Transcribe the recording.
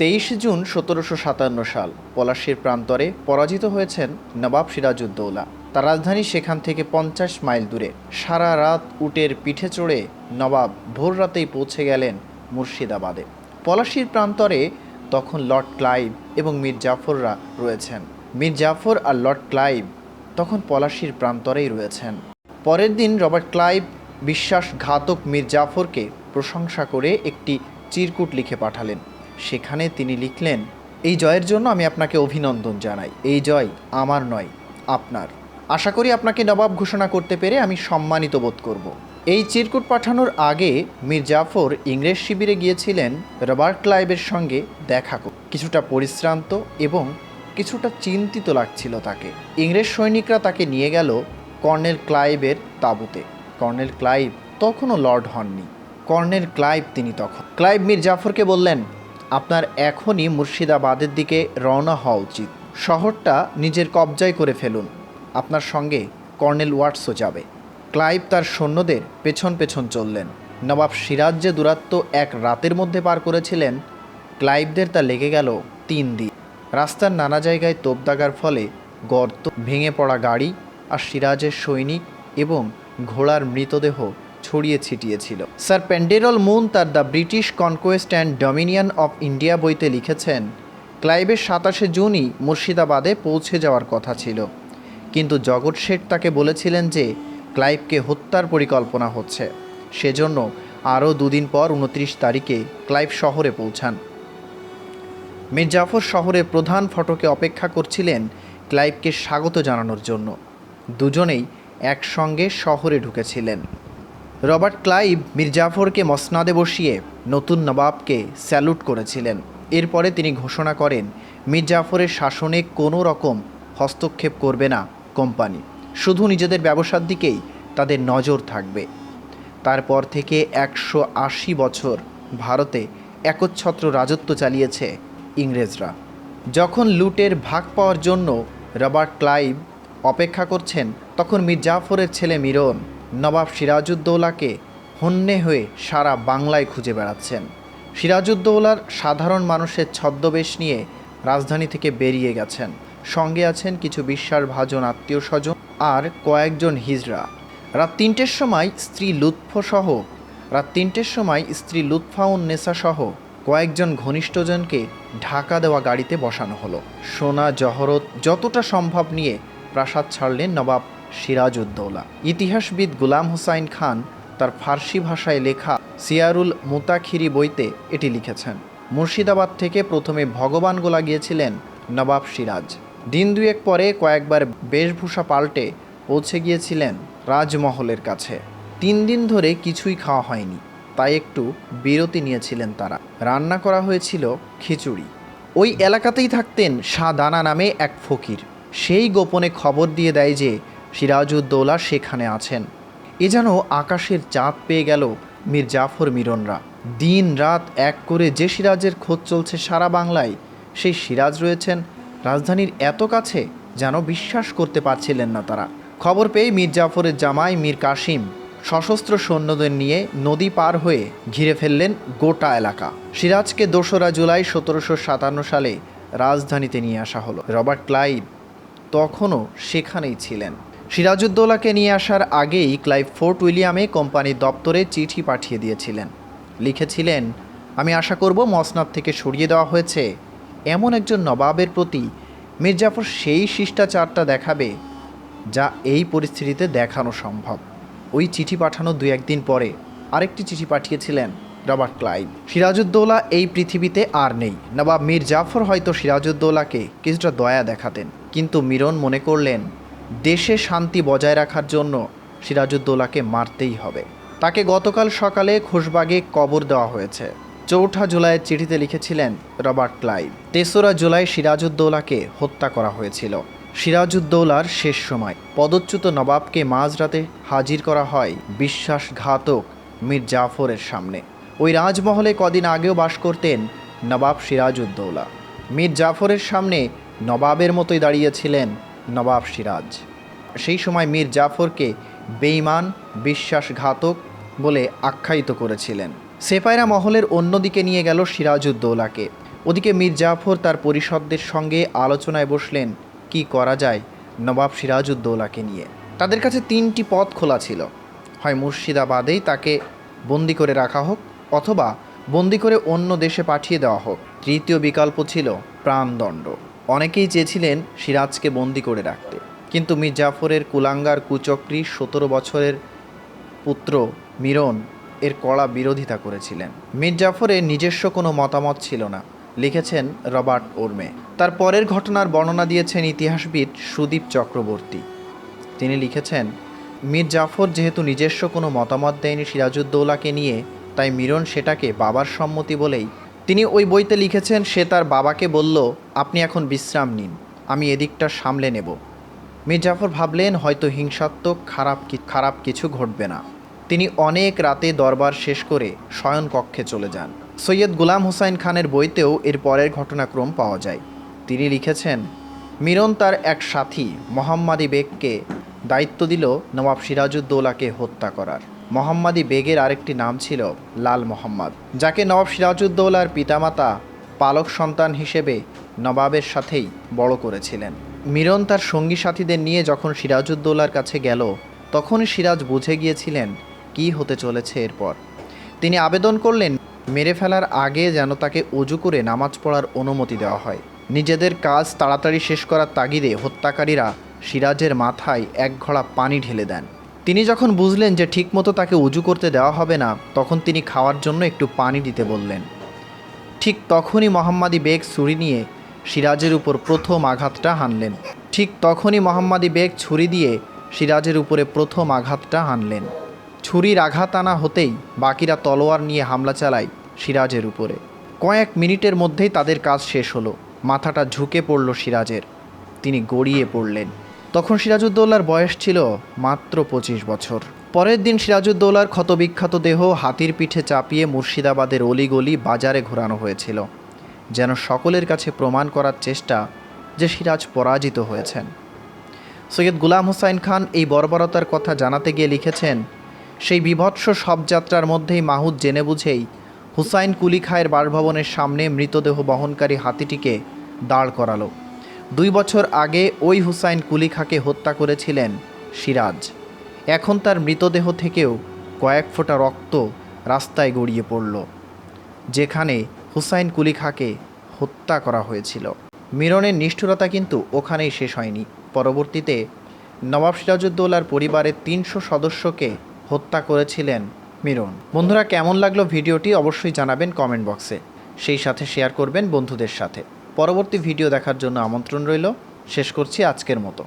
তেইশে জুন সতেরোশো সাতান্ন সাল, পলাশির প্রান্তরে পরাজিত হয়েছেন নবাব সিরাজউদ্দৌলা। তার রাজধানী সেখান থেকে পঞ্চাশ মাইল দূরে সারা রাত উটের পিঠে চড়ে নবাব ভোর রাতেই পৌঁছে গেলেন মুর্শিদাবাদে। পলাশির প্রান্তরে তখন লর্ড ক্লাইভ এবং মীর জাফররা রয়েছেন। মীর জাফর আর লর্ড ক্লাইভ তখন পলাশির প্রান্তরেই রয়েছেন। পরের দিন রবার্ট ক্লাইভ বিশ্বাসঘাতক মীর জাফরকে প্রশংসা করে একটি চিরকুট লিখে পাঠালেন। সেখানে তিনি লিখলেন, এই জয়ের জন্য আমি আপনাকে অভিনন্দন জানাই। এই জয় আমার নয়, আপনার। আশা করি আপনাকে নবাব ঘোষণা করতে পেরে আমি সম্মানিত বোধ করব। এই চিরকুট পাঠানোর আগে মীর জাফর ইংরেজ শিবিরে গিয়েছিলেন রবার্ট ক্লাইভের সঙ্গে দেখা। কিছুটা পরিশ্রান্ত এবং কিছুটা চিন্তিত লাগছিল তাকে। ইংরেজ সৈনিকরা তাকে নিয়ে গেল কর্নেল ক্লাইভের তাঁবুতে। কর্নেল ক্লাইভ তখনও লর্ড হননি। কর্নেল ক্লাইভ তিনি তখন। ক্লাইভ মীর জাফরকে বললেন আপনার এখনই মুর্শিদাবাদের দিকে রওনা হওয়া উচিত। শহরটা নিজের কবজায় করে ফেলুন। আপনার সঙ্গে কর্নেল ওয়াটসও যাবে। ক্লাইভ তার সৈন্যদের পেছন পেছন চললেন। নবাব সিরাজ যে দূরত্ব এক রাতের মধ্যে পার করেছিলেন, ক্লাইভদের তা লেগে গেল তিন দিন। রাস্তার নানা জায়গায় তোপ দাগার ফলে গর্ত ভেঙে পড়া গাড়ি আর সিরাজের সৈনিক এবং ঘোড়ার মৃতদেহ ছড়িয়ে ছিটিয়েছিল। স্যার পেন্ডেরল মুন তার the British conquest and dominion of India বইতে লিখেছেন, ক্লাইভের সাতাশে জুনই মুর্শিদাবাদে পৌঁছে যাওয়ার কথা ছিল। কিন্তু জগৎ শেঠ তাকে বলেছিলেন যে, ক্লাইভকে হত্যার পরিকল্পনা হচ্ছে। সেজন্য আরও দুদিন পর উনত্রিশ তারিখে ক্লাইভ শহরে পৌঁছান। মীর জাফর শহরের প্রধান ফটকে অপেক্ষা করছিলেন ক্লাইভকে স্বাগত জানানোর জন্য। দুজনেই একসঙ্গে শহরে ঢুকেছিলেন। রবার্ট ক্লাইভ মীর জাফরকে মসনাদে বসিয়ে নতুন নবাবকে স্যালুট করেছিলেন। এরপরে তিনি ঘোষণা করেন মীর জাফরের শাসনে কোনো রকম হস্তক্ষেপ করবে না কোম্পানি। শুধু নিজেদের ব্যবসার দিকেই তাদের নজর থাকবে। তারপর থেকে একশো আশি বছর ভারতে একচ্ছত্র রাজত্ব চালিয়েছে ইংরেজরা। যখন লুটের ভাগ পাওয়ার জন্য রবার্ট ক্লাইভ অপেক্ষা করছেন, তখন মীর জাফরের ছেলে মিরন নবাব সিরাজউদ্দৌলাকে হন্যে হয়ে সারা বাংলায় খুঁজে বেড়াচ্ছেন। সিরাজউদ্দৌলার সাধারণ মানুষের ছদ্মবেশ নিয়ে রাজধানী থেকে বেরিয়ে গেছেন। সঙ্গে আছেন কিছু বিশ্বাসভাজন আত্মীয় স্বজন আর কয়েকজন হিজড়া। রাত তিনটের সময় স্ত্রী লুৎফসহ রাত তিনটের সময় স্ত্রী লুৎফাউন নেসা সহ কয়েকজন ঘনিষ্ঠজনকে ঢাকা দেওয়া গাড়িতে বসানো হলো। সোনা, জহরত যতটা সম্ভব নিয়ে প্রাসাদ ছাড়লেন নবাব সিরাজউদ্দৌলা। ইতিহাসবিদ গুলাম হুসাইন খান তার ফার্সি ভাষায় লেখা সিয়ারুল মুতাখিরি বইতে এটি লিখেছেন। মুর্শিদাবাদ থেকে প্রথমে ভগবান গোলা গিয়েছিলেন নবাব সিরাজ। দিন দুয়েক পরে কয়েকবার বেশভূষা পাল্টে পৌঁছে গিয়েছিলেন রাজমহলের কাছে। তিন দিন ধরে কিছুই খাওয়া হয়নি, তাই একটু বিরতি নিয়েছিলেন তারা। রান্না করা হয়েছিল খিচুড়ি। ওই এলাকাতেই থাকতেন শাহ দানা নামে এক ফকির। সেই গোপনে খবর দিয়ে দেয় যে সিরাজউদ্দৌলা সেখানে আছেন। এ যেন আকাশের চাঁদ পেয়ে গেল মীর জাফর মিরনরা। দিন রাত এক করে যে সিরাজের খোঁজ চলছে সারা বাংলায়, সেই সিরাজ রয়েছেন রাজধানীর এত কাছে যেন বিশ্বাস করতে পারছিলেন না তারা। খবর পেয়ে মীর জাফরের জামাই মীর কাসিম সশস্ত্র সৈন্যদের নিয়ে নদী পার হয়ে ঘিরে ফেললেন গোটা এলাকা। সিরাজকে দোসরা জুলাই সতেরোশো সাতান্ন সালে রাজধানীতে নিয়ে আসা হলো। রবার্ট ক্লাইভ তখনও সেখানেই ছিলেন। সিরাজউদ্দৌলাকে নিয়ে আসার আগেই ক্লাইভ ফোর্ট উইলিয়ামে কোম্পানির দপ্তরে চিঠি পাঠিয়ে দিয়েছিলেন। লিখেছিলেন, আমি আশা করব মসনাদ থেকে সরিয়ে দেওয়া হয়েছে। এমন একজন নবাবের প্রতি মির্জাফর সেই শিষ্টাচারটা দেখাবে যা এই পরিস্থিতিতে দেখানো সম্ভব। ওই চিঠি পাঠানো দু একদিন পরে আরেকটি চিঠি পাঠিয়েছিলেন রবার্ট ক্লাইভ। সিরাজউদ্দৌলা এই পৃথিবীতে আর নেই। নবাব মীর জাফর হয়তো সিরাজউদ্দৌলাকে কিছুটা দয়া দেখাতেন, কিন্তু মিরন মনে করলেন দেশে শান্তি বজায় রাখার জন্য সিরাজউদ্দৌলাকে মারতেই হবে। তাকে গতকাল সকালে খোশবাগে কবর দেওয়া হয়েছে। চৌঠা জুলাইয়ের চিঠিতে লিখেছিলেন রবার্ট ক্লাইভ। তেসরা জুলাই সিরাজউদ্দৌলাকে হত্যা করা হয়েছিল। সিরাজউদ্দৌলার শেষ সময়। পদচ্যুত নবাবকে মাঝরাতে হাজির করা হয় বিশ্বাসঘাতক মীর জাফরের সামনে। ওই রাজমহলে কদিন আগেও বাস করতেন নবাব সিরাজউদ্দৌলা। মীর জাফরের সামনে নবাবের মতোই দাঁড়িয়েছিলেন নবাব সিরাজ। সেই সময় মীর জাফরকে বেইমান বিশ্বাসঘাতক বলে আখ্যায়িত করেছিলেন। সেপায়রা মহলের অন্যদিকে নিয়ে গেল সিরাজউদ্দৌলাকে। ওদিকে মীর জাফর তার পরিষদদের সঙ্গে আলোচনায় বসলেন, কি করা যায় নবাব সিরাজউদ্দৌলাকে নিয়ে? তাদের কাছে তিনটি পথ খোলা ছিল। হয় মুর্শিদাবাদেই তাকে বন্দি করে রাখা হোক অথবা বন্দি করে অন্য দেশে পাঠিয়ে দেওয়া হোক। তৃতীয় বিকল্প ছিল প্রাণদণ্ড। অনেকেই চেয়েছিলেন সিরাজকে বন্দি করে রাখতে। কিন্তু মীর জাফরের কুলাঙ্গার কুচক্রী সতেরো বছরের পুত্র মিরন এর কড়া বিরোধিতা করেছিলেন। মীর জাফরের নিজস্ব কোনো মতামত ছিল না, লিখেছেন রবার্ট ওর্মে। তার পরের ঘটনার বর্ণনা দিয়েছেন ইতিহাসবিদ সুদীপ চক্রবর্তী। তিনি লিখেছেন মীর জাফর যেহেতু নিজস্ব কোনো মতামত দেয়নি সিরাজউদ্দৌলাকে নিয়ে, তাই মিরন সেটাকে বাবার সম্মতি বলেই তিনি ওই বইতে লিখেছেন, সে তার বাবাকে বলল, আপনি এখন বিশ্রাম নিন, আমি এদিকটা সামলে নেব। মীর জাফর ভাবলেন, হয়তো হিংসাত্মক, খারাপ খারাপ কিছু ঘটবে না। তিনি অনেক রাতে দরবার শেষ করে শয়ন কক্ষে চলে যান। সৈয়দ গুলাম হুসাইন খানের বইতেও এর পরের ঘটনাক্রম পাওয়া যায়। তিনি লিখেছেন, মিরন তার এক সাথী, মোহাম্মদী বেগকে দায়িত্ব দিল নবাব সিরাজউদ্দৌলাকে হত্যা করার। মোহাম্মদী বেগের আরেকটি নাম ছিল লাল মোহাম্মদ, যাকে নবাব সিরাজউদ্দৌলার পিতামাতা পালক সন্তান হিসেবে নবাবের সাথেই বড় করেছিলেন। মিরন তার সঙ্গী সাথীদের নিয়ে যখন সিরাজউদ্দৌলার কাছে গেল, তখনই সিরাজ বুঝে গিয়েছিলেন কী হতে চলেছে এরপর। তিনি আবেদন করলেন, মেরে ফেলার আগে যেন তাকে অজু করে নামাজ পড়ার অনুমতি দেওয়া হয়। নিজেদের কাজ তাড়াতাড়ি শেষ করার তাগিদে হত্যাকারীরা সিরাজের মাথায় এক ঘড়া পানি ঢেলে দেন। তিনি যখন বুঝলেন যে ঠিকমতো তাকে উজু করতে দেওয়া হবে না, তখন তিনি খাওয়ার জন্য একটু পানি দিতে বললেন। ঠিক তখনই মোহাম্মদী বেগ ছুরি নিয়ে সিরাজের উপর প্রথম আঘাতটা হানলেন। ঠিক তখনই মোহাম্মদী বেগ ছুরি দিয়ে সিরাজের উপরে প্রথম আঘাতটা হানলেন। ছুরির আঘাত আনা হতেই বাকিরা তলোয়ার নিয়ে হামলা চালায় সিরাজের উপরে। কয়েক মিনিটের মধ্যেই তাদের কাজ শেষ হলো। মাথাটা ঝুঁকে পড়ল সিরাজের। তিনি গড়িয়ে পড়লেন। তখন সিরাজউদ্দৌলার বয়স ছিল মাত্র পঁচিশ বছর। পরের দিন সিরাজউদ্দৌলার ক্ষতবিখ্যাত দেহ হাতির পিঠে চাপিয়ে মুর্শিদাবাদের অলিগলি বাজারে ঘোরানো হয়েছিল, যেন সকলের কাছে প্রমাণ করার চেষ্টা যে সিরাজ পরাজিত হয়েছেন। সৈয়দ গুলাম হুসাইন খান এই বর্বরতার কথা জানাতে গিয়ে লিখেছেন, সেই বিভৎস শবযাত্রার মধ্যেই মাহুদ জেনে বুঝেই হুসাইন কুলি খায়ের বাসভবনের সামনে মৃতদেহ বহনকারী হাতিটিকে দাঁড় করালো। দুই বছর আগে ওই হুসাইন কুলিখাকে হত্যা করেছিলেন সিরাজ। এখন তার মৃতদেহ থেকেও কয়েক ফোঁটা রক্ত রাস্তায় গড়িয়ে পড়ল, যেখানে হুসাইন কুলি কুলিখাকে হত্যা করা হয়েছিল। মিরনের নিষ্ঠুরতা কিন্তু ওখানেই শেষ হয়নি। পরবর্তীতে নবাব সিরাজউদ্দৌলার পরিবারের তিনশো সদস্যকে হত্যা করেছিলেন মিরন। বন্ধুরা, কেমন লাগল ভিডিওটি অবশ্যই জানাবেন কমেন্ট বক্সে। সেই সাথে শেয়ার করবেন বন্ধুদের সাথে। পরবর্তী ভিডিও দেখার জন্য আমন্ত্রণ রইল। শেষ করছি আজকের মতো।